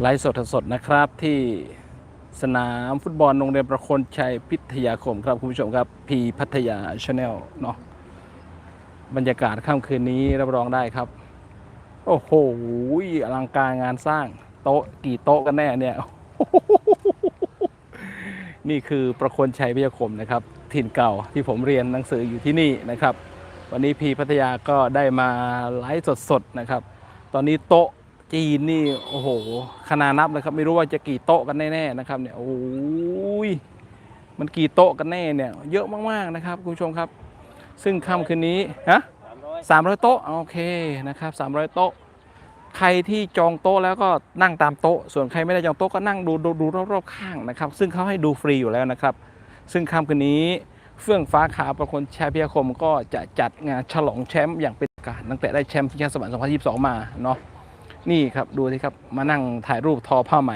ไลฟ์สดสดนะครับที่สนามฟุตบอลโรงเรียนประคนชัยพิทยาคมครับคุณผู้ชมครับ พีพัทยาชาแนลเนาะบรรยากาศค่ำคืนนี้รับรองได้ครับ โอ้โหอลังการงานสร้างโต๊ะกี่โต๊ะกันแน่เนี่ย นี่คือประคนชัยพิทยาคมนะครับ ถิ่นเก่าที่ผมเรียนหนังสืออยู่ที่นี่นะครับ วันนี้พีพัทยาก็ได้มาไลฟ์สดๆนะครับ ตอนนี้โต๊ะ จีนนี่โอ้โหขนาดนับเลยครับไม่รู้ว่าจะกี่โต๊ะกันแน่ๆนะครับเนี่ยโอ้ยมันกี่โต๊ะกันแน่เนี่ย เยอะมากๆนะครับคุณผู้ชมครับ ซึ่งค่ำคืนนี้ฮะสามร้อยโต๊ะโอเคนะครับสามร้อยโต๊ะ ใครที่จองโต๊ะแล้วก็นั่งตามโต๊ะ ส่วนใครไม่ได้จองโต๊ะก็นั่งดูดูดูรอบๆข้างนะครับ ซึ่งเขาให้ดูฟรีอยู่แล้วนะครับ ซึ่งค่ำคืนนี้เฟื่องฟ้าขาวประคนชัยพิยาคมก็จะจัดงานฉลองแชมป์อย่างเป็นทางการตั้งแต่ได้แชมป์ที่ชาติสวรรค์2022 มาเนาะ นี่ครับดูสิครับมานั่งถ่ายรูปทอผ้าไหม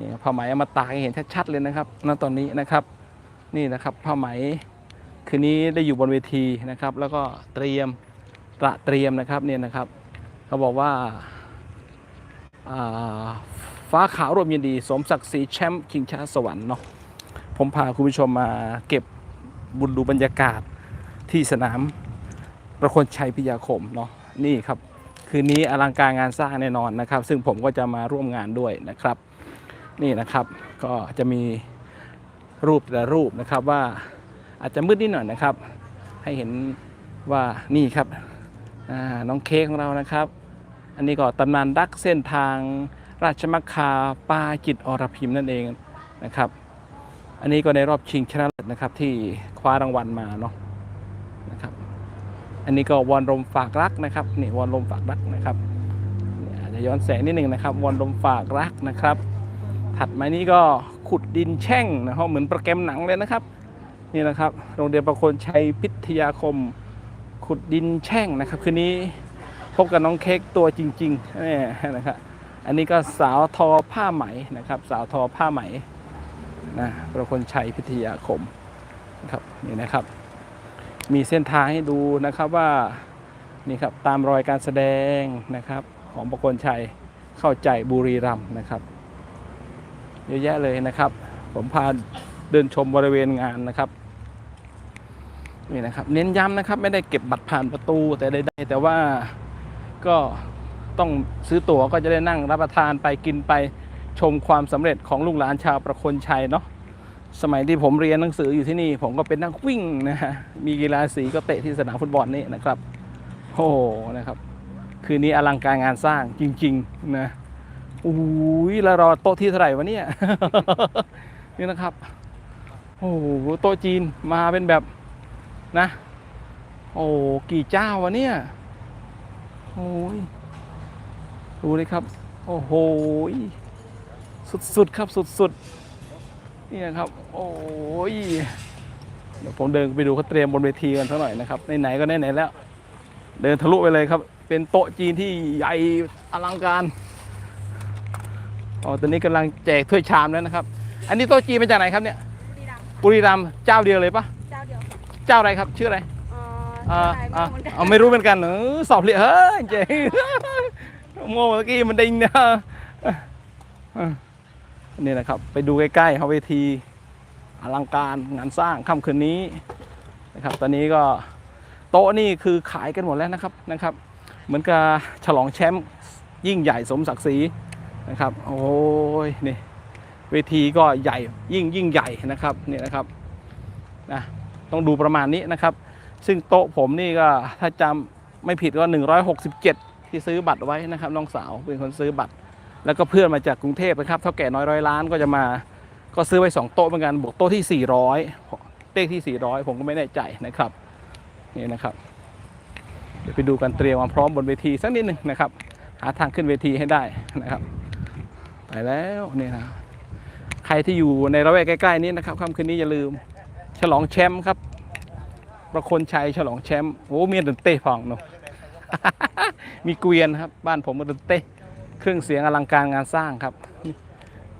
นี่ผ้าไหมเอามาตากให้เห็นชัดๆเลยนะครับณตอนนี้นะครับ นี่นะครับผ้าไหมคืนนี้ได้อยู่บนเวทีนะครับ แล้วก็เตรียมตระเตรียมนะครับเนี่ยนะครับ เขาบอกว่าาฟ้าขาวรวมยินดี สมศักดิ์ศรีแชมป์ชิงชาสวรรค์เนาะผมพาคุณผู้ชมมาเก็บบุญดูบรรยากาศที่สนามประคนชัยพิยาคมเนาะนี่ครับ คืนนี้อลังการงานสร้างแน่นอนนะครับ ซึ่งผมก็จะมาร่วมงานด้วยนะครับ นี่นะครับก็จะมีรูปแต่รูปนะครับว่าอาจจะมืดนิดหน่อยนะครับ ให้เห็นว่านี่ครับน้องเค้กของเรานะครับ อันนี้ก็ตำนานรักเส้นทางราชมัคคาปาจิตอรพิมพ์นั่นเองนะครับ อันนี้ก็ในรอบชิงชนะเลิศนะครับที่คว้ารางวัลมาเนาะนะครับ อันนี้ก็วอนลมฝากรักนะครับนี่วอนลมฝากรักนะครับอาจจะย้อนแสงนิดหนึ่งนะครับวอนลมฝากรักนะครับ ถัดมานี้ก็ขุดดินแช่งนะครับเหมือนโปรแกรมหนังเลยนะครับ นี่นะครับโรงเรียนประโคนชัยพิทยาคม ขุดดินแช่งนะครับ คืนนี้พบกับน้องเค้กตัวจริงๆนี่นะครับอันนี้ก็สาวทอผ้าไหมนะครับ สาวทอผ้าไหมนะประคนชัยพิทยาคมนะครับนี่นะครับ มีเส้นทางให้ดูนะครับว่านี่ครับตามรอยการแสดงนะครับของประคนชัยเข้าใจบุรีรัมนะครับเยอะแยะเลยนะครับ ผมพาเดินชมบริเวณงานนะครับนี่นะครับ เน้นย้ำนะครับไม่ได้เก็บบัตรผ่านประตูแต่ใดๆแต่ว่าก็ต้องซื้อตั๋วก็จะได้นั่งรับประทานไปกินไปชมความสำเร็จของลูกหลานชาวประคนชัยเนาะ สมัยที่ผมเรียนหนังสืออยู่ที่นี่ ผมก็เป็นนักวิ่งนะฮะมีกีฬาสีก็เตะที่สนามฟุตบอลนี่นะครับโอ้โหนะครับ คืนนี้อลังการงานสร้างจริง ๆ นะอุ้ยแล้วรอโต๊ะที่เท่าไหร่วะเนี่ยนี่นะครับโอ้โหโต๊ะจีนมาเป็นแบบนะ โอ้กี่เจ้าวะเนี่ยโอ้ยดูเลยครับ โอ้โหสุดๆครับสุดๆ นี่นะครับ โอ้ยเดี๋ยวผมเดินไปดูเขาเตรียมบนเวทีกันสักหน่อยนะครับไหนๆก็ไหนๆแล้ว เดินทะลุไปเลยครับ เป็นโต๊ะจีนที่ใหญ่อลังการอ๋อตอนนี้กำลังแจกถ้วยชามแล้วนะครับ อันนี้โต๊ะจีนมาจากไหนครับเนี่ยบุรีรัมย์บุรีรัมย์เจ้าเดียวเลยปะเจ้าเดียวค่ะเจ้าอะไรครับชื่ออะไรเอ่ออ่าชื่ออะไรอ่าไม่รู้เหมือนกันเอาไม่รู้เหมือนกันเหรอสอบเรียนเฮ้ยเจ๊โม่เมื่อกี้มันดิงนะอะ นี่นะครับ ไปดูใกล้ๆเขาเวทีอลังการงานสร้างค่ำคืนนี้นะครับ ตอนนี้ก็โต๊ะนี่คือขายกันหมดแล้วนะครับนะครับ เหมือนกับฉลองแชมป์ยิ่งใหญ่สมศักดิ์ศรีนะครับ โอ้ยนี่เวทีก็ใหญ่ยิ่งยิ่งใหญ่นะครับนี่นะครับนะต้องดูประมาณนี้นะครับ ซึ่งโต๊ะผมนี่ก็ถ้าจำไม่ผิดก็ 167 ที่ซื้อบัตรไว้นะครับน้องสาวเป็นคนซื้อบัตร แล้วก็เพื่อนมาจากกรุงเทพนะครับเท่าแก่น้อยร้อยล้านก็จะมาก็ซื้อไว้2โต๊ะเหมือนกันบวกโต๊ะที่ 400เลขที่ 400 ผมก็ไม่แน่ใจนะครับนี่นะครับ เดี๋ยวไปดูกันเตรียมความพร้อมบนเวทีสักนิดหนึ่งนะครับ หาทางขึ้นเวทีให้ได้นะครับไปแล้วนี่นะใครที่อยู่ในระแวกใกล้ๆนี้นะครับค่ำคืนนี้อย่าลืม ฉลองแชมป์ครับประคนชัยฉลองแชมป์โอ้มีดนเต้พองเนาะมีเกวียนครับ บ้านผมมีดนเต้ เครื่องเสียงอลังการงานสร้างครับ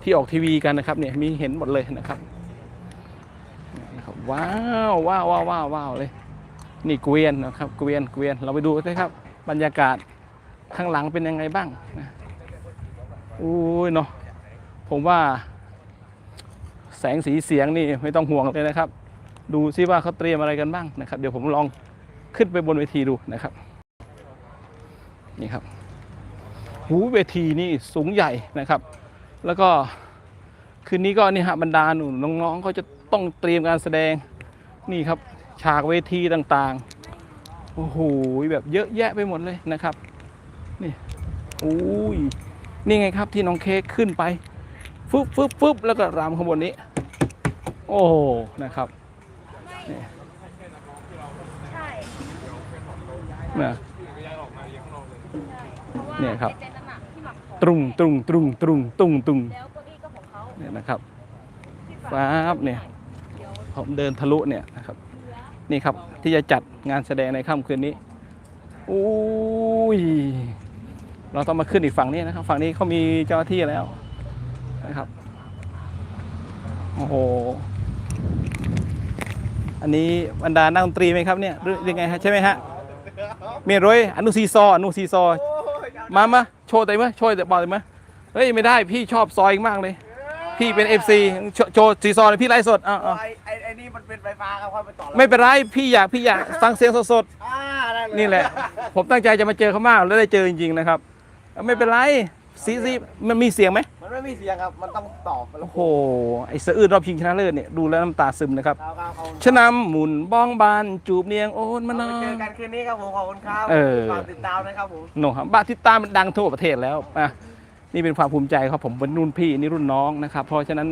ที่ออกทีวีกันนะครับเนี่ยมีเห็นหมดเลยนะครับว้าวว้าวว้าวว้าววาวเลย นี่เกวียนนะครับเกวียนเกวียนเราไปดูกันครับ บรรยากาศข้างหลังเป็นยังไงบ้างนะอุ้ยเนาะผมว่า แสงสีเสียงนี่ไม่ต้องห่วงเลยนะครับ ดูซิว่าเขาเตรียมอะไรกันบ้างนะครับ เดี๋ยวผมลองขึ้นไปบนเวทีดูนะครับ นี่ครับ หูเวทีนี่สูงใหญ่นะครับ แล้วก็คืนนี้ก็นี่ฮะบรรดาหนูน้องๆเขาจะต้องเตรียมการแสดงนี่ครับฉากเวทีต่างๆโอ้โหแบบเยอะแยะไปหมดเลยนะครับนี่อุ้ยนี่ไงครับที่น้องเค้กขึ้นไปฟึบฟึบฟึบแล้วก็รำข้างบนนี้ โอ้โหนะครับใช่นะเพราะว่าเนี่ยครับ ตรุงตรุงตรุงตรุงตุงตุงแล้วเก้าอี้ก็ของเขาเนี่ยนะครับที่ฟ้าบเนี่ย เดี๋ยวผมเดินทะลุเนี่ยนะครับ เหลือนี่ครับ ที่จะจัดงานแสดงในค่ำคืนนี้อุ้ยเราต้องมาขึ้นอีกฝั่งนี้นะครับ ฝั่งนี้เขามีเจ้าหน้าที่แล้วนะครับโอ้โหอันนี้บรรดานักดนตรีไหมครับเนี่ยหรือยังไงฮะใช่ไหมฮะเมยร้อยอนุซีซออนุซีซอมามา โชว์แต่เมื่อโชว์แต่บอกแต่เมื่อเฮ้ยไม่ได้พี่ชอบซอยมากเลย พี่เป็น FC โชโชว์ซีซอเลยพี่ไลฟ์สดอ่าไอ้ไอ้ไอ้นี่มันเป็นไฟฟ้าครับค่อยไปต่อไม่เป็นไรพี่อยากพี่อยากฟังเสียงสดอ่าได้เลย ๆนี่แหละ ผมตั้งใจจะมาเจอเขามากแล้วได้เจอจริงๆนะครับ ไม่เป็นไร ซีซีมันมีเสียงไหมมันไม่มีเสียงครับ มันต้องตอบโอ้โห ไอ้สะอื้นรอบชิงชนะเลิศเนี่ยดูแล้วน้ำตาซึมนะครับครับครับขอบคุณชะนำหมุนบ้องบานจูบเนียงโอนมานอไปเจอกันคืนนี้ครับผมขอบคุณครับเออฝากติดตามนะครับผมโหนครับบ้านที่ตามมันดังทั่วประเทศแล้วอะนี่เป็นความภูมิใจครับผมเป็นรุ่นพี่นี่รุ่นน้องนะครับ เพราะฉะนั้น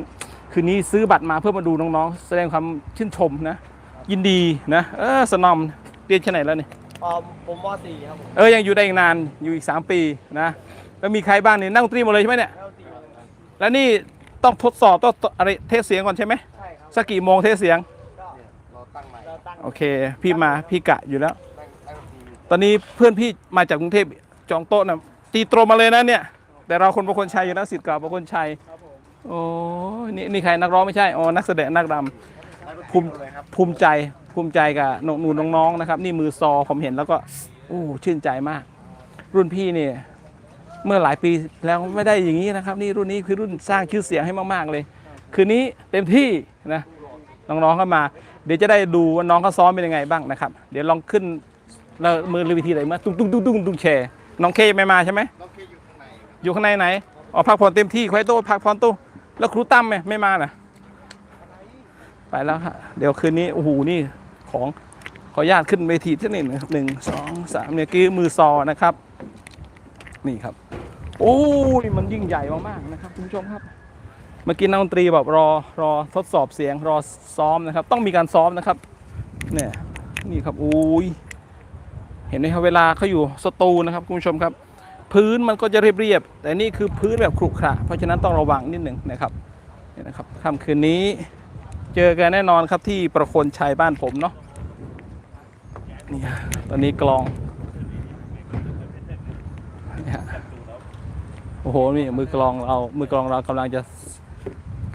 คืนนี้ซื้อบัตรมาเพื่อมาดูน้องๆ แสดงความชื่นชมนะ ยินดีนะเออสนอมเรียนชั้นไหนแล้วเนี่ยอ๋อผมม .4 ครับผมเออยังอยู่ได้อีกนานอยู่อีก 3 ปีนะ แล้วมีใครบ้างเนี่ยนั่งดนตรีหมดเลยใช่ไหมเนี่ยแล้วสี่แล้วนี่ต้องทดสอบต้องอะไรเทสเสียงก่อนใช่ไหมใช่ครับสักกี่โมงเทสเสียงก็เราตั้งใหม่เราตั้งโอเค พี่มาพี่กะอยู่แล้ว ตั้งตั้งทีตอนนี้เพื่อนพี่มาจากกรุงเทพจองโต๊ะนะตีตรงมาเลยนะเนี่ย แต่เราคนประคนชัยอยู่นะสิทธิ์เก่าประคนชัยครับผมโอ้ยนี่นี่ใครนักร้องไม่ใช่อ๋อนักแสดงนักรำภูมิเลยครับภูมิใจภูมิใจกับหนูๆน้องๆนะครับ นี่มือซอผมเห็นแล้วก็โอ้ชื่นใจมาก รุ่นพี่เนี่ย เมื่อหลายปีแล้วไม่ได้อย่างนี้นะครับ นี่รุ่นนี้คือรุ่นสร้างชื่อเสียงให้มาก ๆ เลย คืนนี้เต็มที่นะน้องๆก็มา เดี๋ยวจะได้ดูว่าน้องเขาซ้อมเป็นยังไงบ้างนะครับ เดี๋ยวลองขึ้นแล้วมือรีวิธีไหนมาตุ้งตุ้งตุ้งตุ้งตุ้งแชร์น้องเคไม่มาใช่ไหมน้องเคอยู่ข้างในอยู่ข้างในไหนอ๋อพักผ่อนเต็มที่ควายโต้พักผ่อนตู้แล้วครูตั้มไหมไม่มาน่ะ ไปแล้วครับเดี๋ยวคืนนี้โอ้โหนี่ของขออนุญาตขึ้นเวทีที่หนึ่งหนึ่งสองสามเนี่ยกี้มือซอนะครับ นี่ครับ โอ้ยมันยิ่งใหญ่มากๆนะครับคุณผู้ชมครับ เมื่อกี้นักดนตรีแบบรอรอทดสอบเสียงรอซ้อมนะครับ ต้องมีการซ้อมนะครับ เนี่ยนี่ครับอุ้ยเห็นไหมครับเวลาเขาอยู่สตูนะครับคุณผู้ชมครับ พื้นมันก็จะเรียบๆแต่นี่คือพื้นแบบขรุขระเพราะฉะนั้นต้องระวังนิดหนึ่งนะครับนี่นะครับค่ำคืนนี้เจอกันแน่นอนครับที่ประโคนชัยบ้านผมเนาะนี่ตอนนี้กลองนี่ฮะโอ้โหนี่มือกลองเรา มือกลองเรากำลังจะ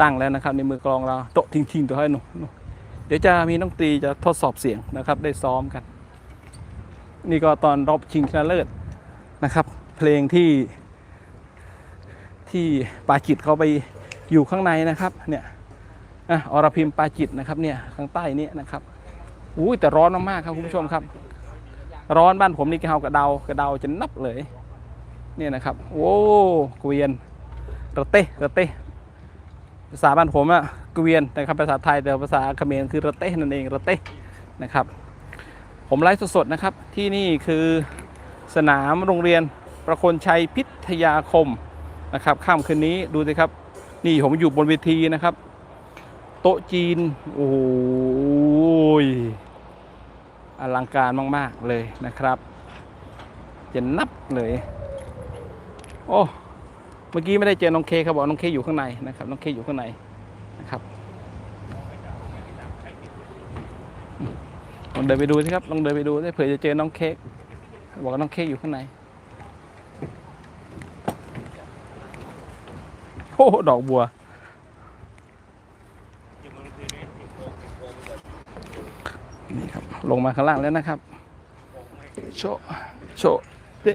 ตั้งแล้วนะครับในมือกลองเราโตะทิ้งๆตัวให้หนูหนเดี๋ยวจะมีน้องตีจะทดสอบเสียงนะครับ ได้ซ้อมกัน นี่ก็ตอนรอบชิงชนะเลิศนะครับ เพลงที่ ที่ปาจิตเขาไปอยู่ข้างในนะครับ เนี่ยอรพิมปาจิตนะครับเนี่ยข้างใต้นี้นะครับอุ้ยแต่ร้อนมากๆครับคุณผู้ชมครับ ร้อนบ้านผมนี่กระเฮากระเดากระเดาจะนับเลย นี่นะครับ โอ้เกวียนระเต้ระเต้ภาษาบ้านผมอะเกวียนนะครับภาษาไทยแต่ภาษาเขมรคือระเต้นั่นเองระเต้นะครับ ผมไลฟ์สดๆนะครับ ที่นี่คือสนามโรงเรียนประคนชัยพิทยาคมนะครับข้ามคืนนี้ดูสิครับ นี่ผมอยู่บนเวทีนะครับ โต๊ะจีน โอ้ยอลังการมาก ๆ เลยนะครับ จะนับเลย โอ้เมื่อกี้ไม่ได้เจอน้องเคเขาบอกน้องเคอยู่ข้างในนะครับน้องเคอยู่ข้างในนะครับลองเดินไปดูสิครับลองเดินไปดูสิเผื่อจะเจอน้องเค้กบอกว่าน้องเค้กอยู่ข้างในโอ้ดอกบัวนี่ครับลงมาข้างล่างแล้วนะครับ โชโชเด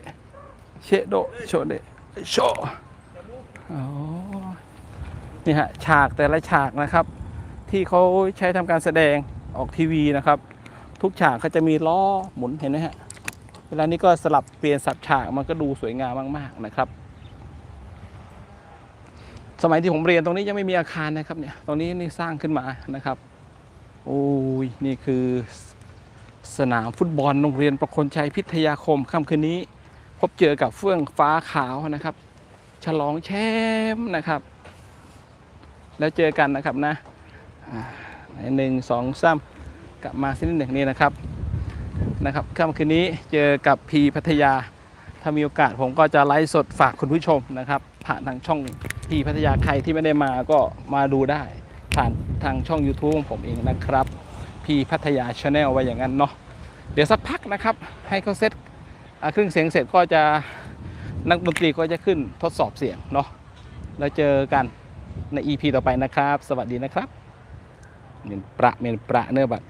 เชโดโชเด โชนี่ฮะฉากแต่ละฉากนะครับ ที่เขาใช้ทำการแสดงออกทีวีนะครับ ทุกฉากเขาจะมีล้อหมุนเห็นไหมฮะเวลานี้ก็สลับเปลี่ยนสับฉากมันก็ดูสวยงามมากๆนะครับ สมัยที่ผมเรียนตรงนี้ยังไม่มีอาคารนะครับเนี่ยตรงนี้นี่สร้างขึ้นมานะครับโอ้ยนี่คือสนามฟุตบอลโรงเรียนประคนชัยพิทยาคมค่ำคืนนี้ พบเจอกับเฟื่องฟ้าขาวนะครับ ฉลองแชมป์นะครับ แล้วเจอกันนะครับนะหนึ่งสองสามกลับมาสักนิดหนึ่งนี่นะครับนะครับค่ำคืนนี้เจอกับพีพัทยา ถ้ามีโอกาสผมก็จะไลฟ์สดฝากคุณผู้ชมนะครับ ผ่านทางช่องพีพัทยาใครที่ไม่ได้มาก็มาดูได้ ผ่านทางช่อง YouTube ของผมเองนะครับพีพัทยาชาแนลไว้อย่างนั้นเนาะเดี๋ยวสักพักนะครับ ให้เขาเซต ครื่องเสียงเสร็จก็จะนักดนตรีก็จะขึ้นทดสอบเสียงเนาะแล้วเจอกันใน EP ต่อไปนะครับ สวัสดีนะครับเมนประเมนประเนื้อบัตร